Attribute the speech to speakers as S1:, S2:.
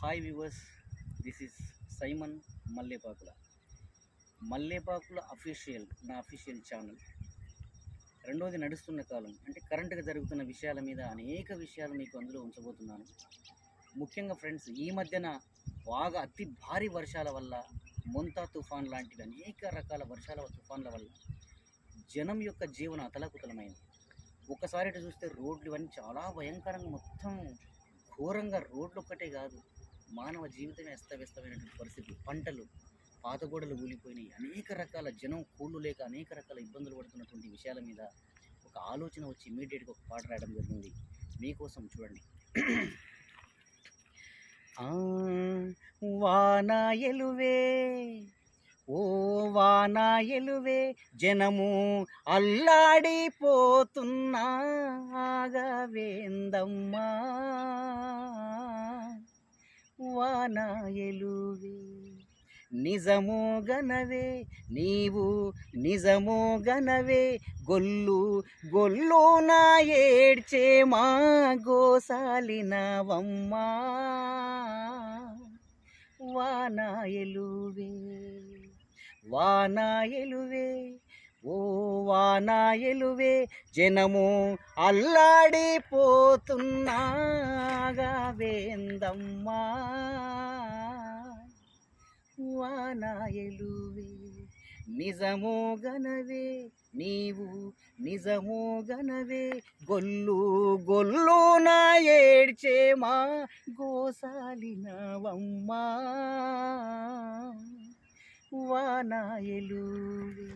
S1: Hi viewers this is Simon Mallepakula Mallepakula official నా official channel రెండోది నడుస్తున్న కాలం అంటే కరెంటుగా జరుగుతున్న విషయాల మీద అనేక విషయాలు మీకు అందులో ఉంచబోతున్నాను. ముఖ్యంగా ఫ్రెండ్స్ ఈ మధ్యన బాగా అతి భారీ వర్షాల వల్ల మొంతా తుఫాన్ లాంటివి అనేక రకాల వర్షాల తుఫాన్ల వల్ల జనం యొక్క జీవన అతలకుతలమైంది. ఒక్కసారి చూస్తే రోడ్లు ఇవన్నీ చాలా భయంకరంగా మొత్తం ఘోరంగా రోడ్లు ఒక్కటే కాదు మానవ జీవితమే అస్తవ్యస్తమైనటువంటి పరిస్థితులు పంటలు పాత గోడలు అనేక రకాల జనం కూళ్ళు లేక అనేక రకాల ఇబ్బందులు పడుతున్నటువంటి విషయాల మీద ఒక ఆలోచన వచ్చి ఇమీడియట్గా ఒక పాట రాయడం జరిగింది. మీకోసం చూడండి. ఆ, వాన ఎలువే ఓ వాన ఎలువే జనము అల్లాడిపోతున్నా ఆగవేందమ్మా. నా ఎలువి నిజము గనవే నీవు నిజమో గనవే గొల్లు. గొల్లు నా ఏడ్చే మా గోసాలినవమ్మా. వానా ఎలువే వానా ఎలువే ఓ వానా ఎలువే జనము అల్లాడిపోతున్నాగా వేందమ్మా వానాయలువే ఎలువే గనవే నీవు నిజము గనవే గొల్లు గొల్లు నా ఏడ్చేమా గోసాలినవమ్మా? వానాయలువే